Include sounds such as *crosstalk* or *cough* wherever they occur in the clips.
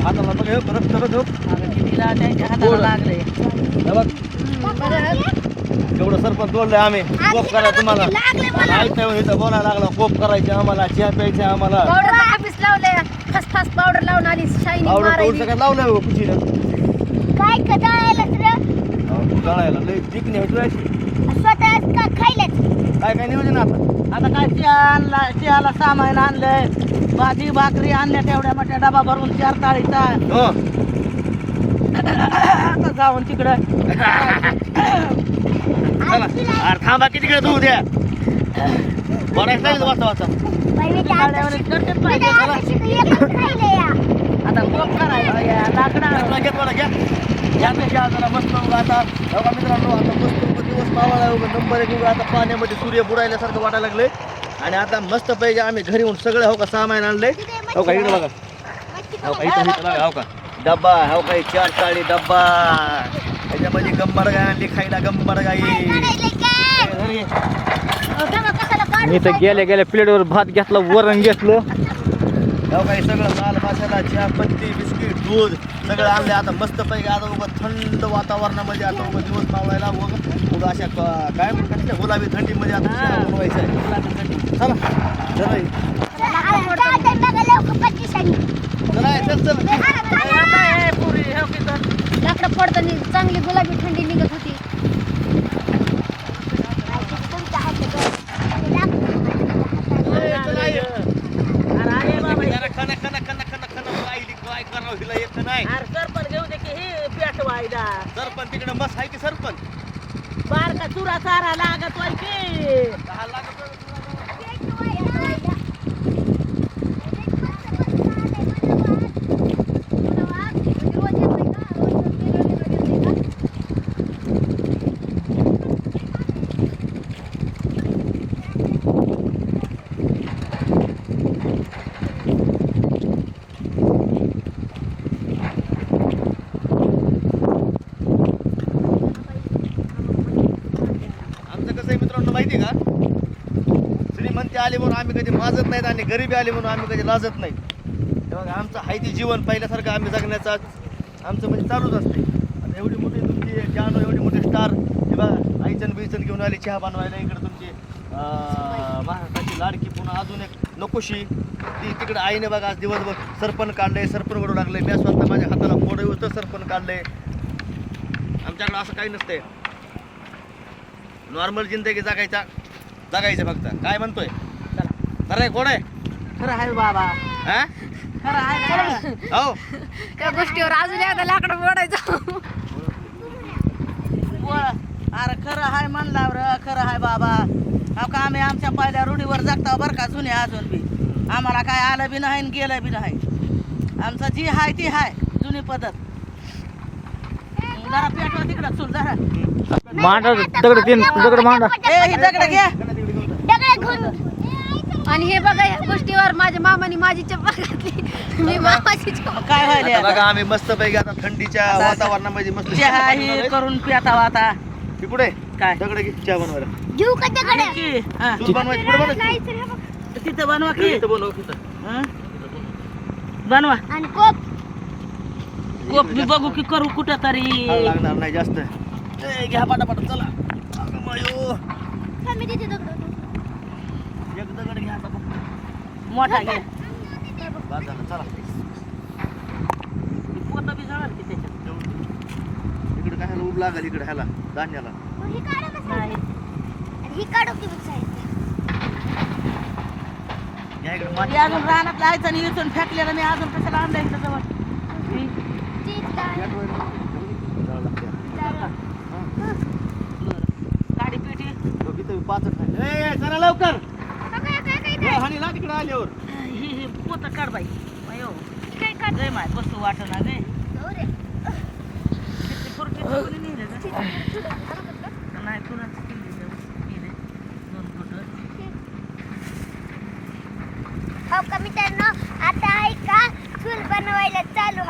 नका ठेवू अगं कितीला त्यांच्या हाताला. लागले? हे बघ. एवढं सरपंच तोडलंय आम्ही. कोप करा तुम्हाला. ऐकता येऊन इथं बोलायला लागला कोप करायचे आम्हाला चहा प्यायचे आम्हाला. पावडर कापीस लावले. फस फस पावडर लावून आली शाईनिंग आवडत मारायली. सगळं लावलंय हो कुशीला काय कदायला जळायला लय दिकणे होती का खायलाच काय काय नियोजन आता? आता काय चहाला सामान आणलंय. भाजी भाकरी आणल्या तेवढ्या मोठ्या डबा भरून चार ताळीचा हो. आता जाऊन तिकडं. चला. अरे थांबा किती कडे धुऊ द्या बराच नाही वाजता वाजता गाड्यावर करतेच पाहिजे चला. आता कोप करायला या लाकडा. चला, घ्या थोडा घ्या घ्या. ते घ्या जरा मस्त उगा आता बघा मित्रांनो आता मस्त उगा दिवस उगा नंबर एक उगा आता पाण्यामध्ये सूर्य बुडायल्यासारखं वाटायला लागले आणि आता मस्त पाहिजे आम्ही घरी येऊन सगळं हो का सामान आणलंय हो का इकडे बघा. हो का इथं इथं बघा हो का. डब्बा हो का चार चाळी डब्बा. त्याच्यामध्ये गंबर गाय आणली खायला गंबर गाई मी तर गेल्या गेल्या प्लेटवर भात घेतला वरण घेतलं. हो काही सगळं माल मसाला चहा पत्ती बिस्किट दूध सगळं आणले. आता मस्त पैकी आता उगा थंड वातावरणामध्ये आता उगा दिवस मावळायला उगा उगा अशा क- काय म्हणतात गुलाबी थंडीमध्ये आता बनवायचा आहे. चला. चला. ये. चला ये, चल चल. लाकडं पडताना चांगली गुलाबी थंडी निघत होती चला ये. अरे अरे बाबा जरा खाना खाना खाना खाना खाना राहिली काय करावं हिला येत नाही अरे सरपण घेऊ दे की हे पेटवायला सरपंच तिकडे मस्त आहे की सरपंच बारका चुरा चारा लागत वाय की दहा लाख रुपये आमचं कसं आहे मित्रांनो माहिती आहे का श्रीमंती आली म्हणून आम्ही कधी माजत नाहीत आणि गरिबी आली म्हणून आम्ही कधी लाजत नाही तेव्हा आमचं हायती जीवन. पहिल्यासारखं आम्ही जगण्याचा आमचं म्हणजे चालूच असते. आता एवढी मोठी तुमची जानो एवढी मोठी स्टार हे बघा आईचन बिचन घेऊन आली चहा बनवायला इकडे तुमची महाराष्ट्राची लाडकी पुन्हा अजून एक नकोशी. ती तिकडे आईने बघा आज दिवसभर सरपण काढलंय सरपण वडू लागले मी स्वतः माझ्या हाताला फोडं होतं सरपण काढलंय. आमच्याकडे असं काही नसतंय. नॉर्मल जिंदगी जगायचा जगायचं फक्त. काय म्हणतोय? खरं आहे कोण आहे? खरं आहे बाबा. हा? खरं आहे? हो. *laughs* त्या गोष्टीवर अजून एकदा लाकडं मोडायचं. अरे खरं आहे म्हणल्यावर खरं आहे बाबा. अहो का आम्ही आमच्या पहिल्या रूढीवर जगता बरं का जुने अजून बी? आम्हाला काय आलं बी नाही आणि गेलं बी नाही. आमचं जी आहे ती आहे जुनी पद्धत. जरा पेटवा तिकडं चूल जरा. मांडा दगड तीन दगड मांडा. ए ही दगड घ्या दगड घेऊन आणि हे बघा या गोष्टीवर माझ्या मामाने माझी चप्पल घातली. मी मामाची काय व्हायले आता? बघा आम्ही मस्त पैकी आता थंडीच्या वातावरणामध्ये मस्त चहा ही करून पिता आता ती कुठे? काय? दगड घे चहा बनवायला. घेऊ का हा. तू बनवायची तिथं बनवा की. इथं बनव इथं. हं? बनवा. आणि कोप. कोप बी बघू की करू कुठं तरी. लागणार नाही जास्त. ए, घ्या पाटापाट चला. अगं मायो. मी दगड एक दगड घ्या आता फक्त. मोठा घे. बस झालं चला. पोतं बी जाणार की त्याच्यात. इकडे काय ह्याला उब लागल इकडे ह्याला धान्याला. ही काढू नाही. ही काढू की घ्या अजून रानात जायचं आणि इथून फेकलेलं मी अजून कशाला आणलं इथं जवळ. गाडी पेटी. चला लवकर. हानी ना तिकडे आल्यावर. ही ही पोतं काढ बाई. अयो. लय माय बसू गे? नाही तुलाच. दोन फुटं. हो मित्रांनो? आता आहे का? चूल बनवायला चालू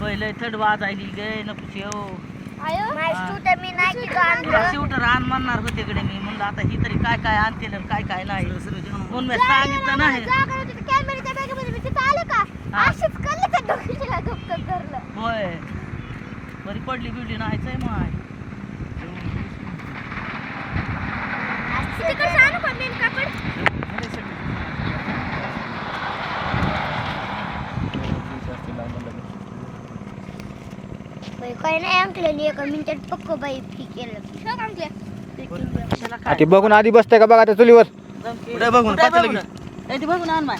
होय लय थंड वाजायली गे नको तुला शिवटर आण म्हणणार होते कडे मी. म्हणलं आता ही तरी काय काय आणतील आणि काय काय नाही म्हणून मी सांगितलं नाही. कॅमेऱ्याच्या बॅगेमध्ये मी तिथं आले का. अशीच कल्ली धरलं. होय. बरी पडली बिडली नाहीच आहे माय. का मेन कापड. ते बघून आधी बसतंय का बघा त्या चुलीवर? कुठे बघून? पातेलं बघून? ए, ती बघून आण माय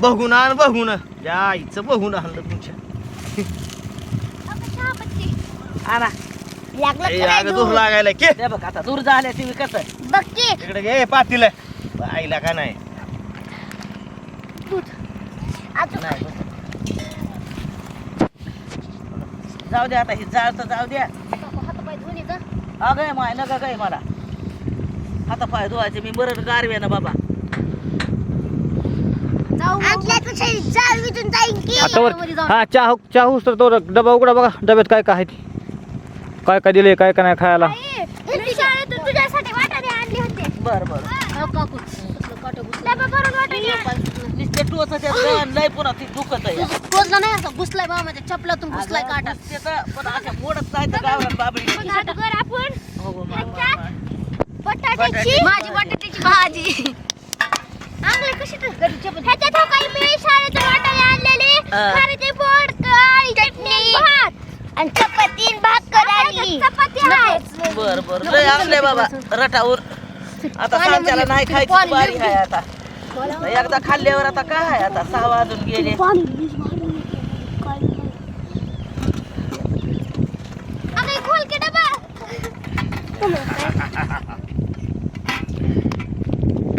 बघून आण बघून. त्या आईचं बघून आणलं तुमच्या. आणा लागलं ए, अगं दूर? लागायला के. ते बघ आता दूर झाले ती कसं बघ की. इकडे घे पातील आईला का नाही? अजून नाही. बघ. जाऊ द्या आता ही जाळ तर जाऊ द्या हातपाय धुवून येतं अगं माय नका काय मला. हातापाय धुवायचे मी बरं गारवे ना बाबा. हा चहा चहा तर तो डबा उघडा बघा डब्यात काय काय आहे ते. काय काय दिले काय काय नाही खायला. बर लय पुन्हा ती दुखत आहे. टोचला नाही असं घुसलाय बा माझ्या चपलातून घुसलाय काटा. अगं, नुसते तर, पण अशा मोडत नाही तर गावरान बाबळी अगोदर आपण. हो, हो, मा- मा- मा- बटाट्याची? माझी बटाट्याची भाजी. आणले कशी तर ह्याच्यात हो काही मी शाळेतून वाटाणे आणलेले. खारीचे पोड काळी चटणी. भात. आणि चपाती आणि भाकर आणली. चपाती आहे. बर बर. लय आणले बाबा. रटावर. आता सांच्याला नाही खायची बारी आहे आता. एकदा खाल्ल्यावर आता काय आहे? आता सहा वाजून गेले. खोल की डबा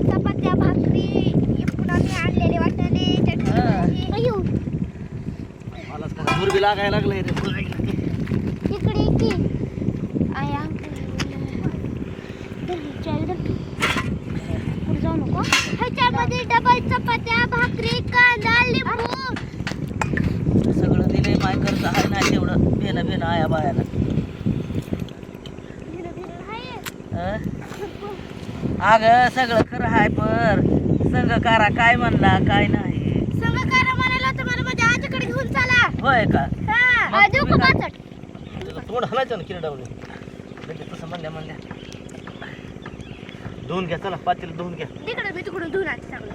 चपात्या भाकरी इकडून आम्ही आणलेले वाटाणे चटणी हा. भाजी. अयो, मलाच का दूर बी लागायला लागलंय रे इकडे ये की आहे अंकल. धर चावी धर. पुढे जाऊ नको ह्याच्यामध्ये डबल चपात्या भाकरी कांदा लिंबू सगळं दिले माय करत आहे नाही तेवढं बेन बेन आया बायाला. हं? अगं सगळं खरं आहे पर संघकारा काय म्हणला काय नाही सगळं करा म्हणाला तर मला माझ्या आजीकडे घेऊन चला होय का? हा देऊ पाचट? तोंड हलायचं ना किरडावले. म्हणजे तसं म्हणल्या म्हणल्या. धुवून घ्या चला पातील धुवून घ्या. तिकडे मी तिकडून धुवून आणते सगळं.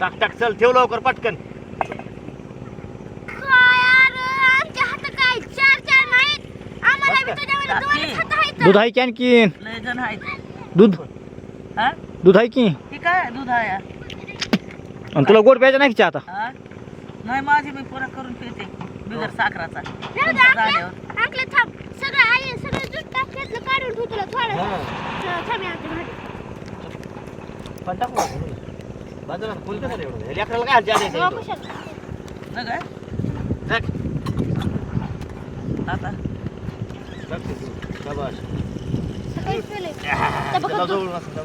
टाक टाक चल ठेव लवकर पटकन. काय यार, आमच्या हातात काय चार चार नाहीत? आम्हाला बी बस का? तुझ्यामध्ये टाकी. दोनच हात आहेत. दूध आहे की आणखीन? लय जण आहेत. दूध? हा? दूध आहे की? ती काय दूध आहे. आणि तुला गोड प्यायचं नाही की चहा आता? हा? नाही माझी मी पुरा करून पिते. बिगर साखराचा. जाऊ दे, तुमचा आपल्या- झाल्यावर आपलं थांब. सगळं आहे सगळं दूध टाकल्यातलं काढून ठेव तुला थोडं. हा. थांब मी आणते भांडी. पण टाकू नका. बाजूला फुल कसं रे एवढं? हे लेकराला काय काय? टाक. आता? टाक ते तू. शाबास. सकाळीच केलंय. त्याला जवळून असं जाऊ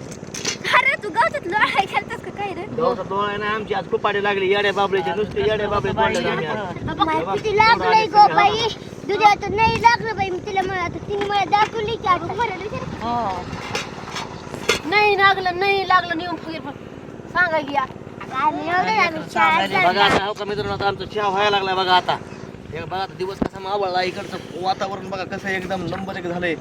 तू गावतात लोळा खेळतास का काय रे? डोळा डोळा आहे ना आमची आज खूप पाडी लागली. येड्या बाबळीचे नुसते येड्या बाबळे तोडले आम्ही आज. बाबा, किती लागलंय गो बाई. दुधात नाही लागलं बाई मी तिला मला आता तिने मला दाखवली की आता. हो. नाही लागलं नाही लागलं नेऊन फिर सांगा की बघा आता हो का मित्रांनो आता आमचा चहा व्हायला लागलाय बघा आता. हे बघा आता दिवस कसा मावळला इकडचं वातावरण बघा कसं एकदम नंबर एक झालंय.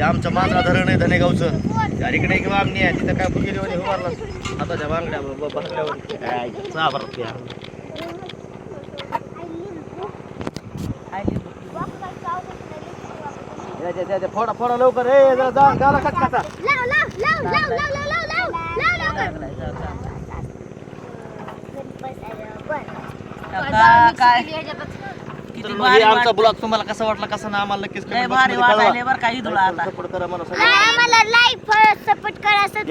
हे आमचं मांजरा धरण आहे धनेगावचं. चारीकडे किंवा आमनी आहे. तिथं काय बुगिरी होते उभारला हाताच्या बांगड्या बांगड्यावर. काय? चाबर त्या फोडा फोडा लवकर. ए जा गाला काय? तर आमचा ब्लॉग तुम्हाला कसा वाटला कसा ना आम्हाला नक्कीच लयमध्ये कळवा. काही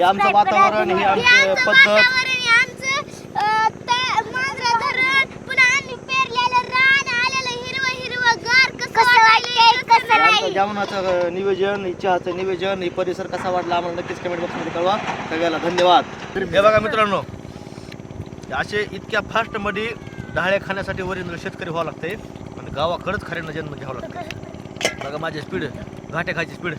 आमचं वातावरण, हे आमची पद्धत. जेवणाचं परिसर कसा वाटला आम्हाला नक्कीच कमेंट बॉक्समध्ये कळवा. सगळ्याला धन्यवाद. हे बघा मित्रांनो असे इतक्या फास्टमध्ये डाळे खाण्यासाठी वरील शेतकरी व्हावं लागते गावाकडंच खऱ्यानं जन्म घ्यावं लागतं. बघा माझी स्पीड घाटे खायची स्पीड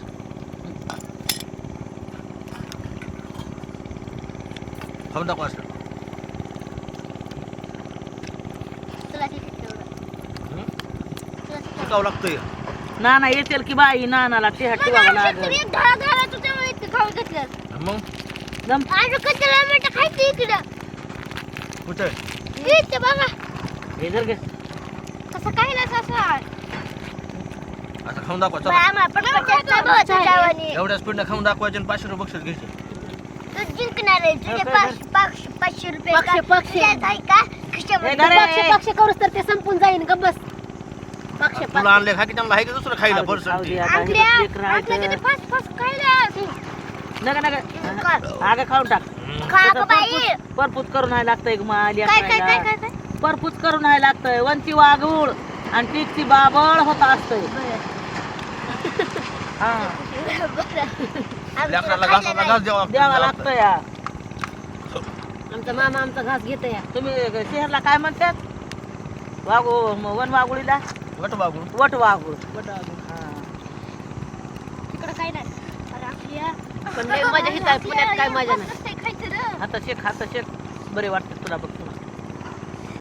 खाऊन टाकू असं? शिकावं लागतंय. नाना येतील की बाई ढाळ घाला तुझ्यामुळे इतकं खाऊ घेतलं. मग? दम खायचं इकडं. कुठं? बघा. हे जर घे कसं काय ना असं आता खाऊन दाखवा चला. आम्हाला पण खायचं बघ तुझ्यावानी. एवढ्या स्पीडनं खाऊन दाखवायचे आणि पाचशे रुपये बक्षीस घ्यायचे. तू जिंकणार आहे तुझे पाचशे पाचशे पाचशे रुपये पाचशे, का- पाचशे. तुझ्यात आहे का खिशामध्ये? धर. पक्ष पक्ष करूस तर ते संपून जाईन ग बस. पक्ष आता तुला आणले खा की त्यांना आहे की दुसरं खायला? किती पाच पाच खायला खाऊन टाक. खा त्याचं गं बाई. परपूत- परपूत करून आहे लागतंय ग माली काय काय काय काय काय? परपूत करून आहे लागतंय. वंची वाघूळ आणि टिकची बाबळ होत असतंय. हा. लेकराला घासाला घास द्यावा द्यावा लागतं या आमचा मामा आमचा घास घेत या तुम्ही शहरला काय म्हणतात? वाघू वन वाघुळीला? वट बाबू वट वाघूळ. इकडं काय नाही. अरे आपल्या पण लय मजा घेत आहे पुण्यात काय मजा नाही. आता शेक आता शेक. बरे वाटते तुला बघ. तुला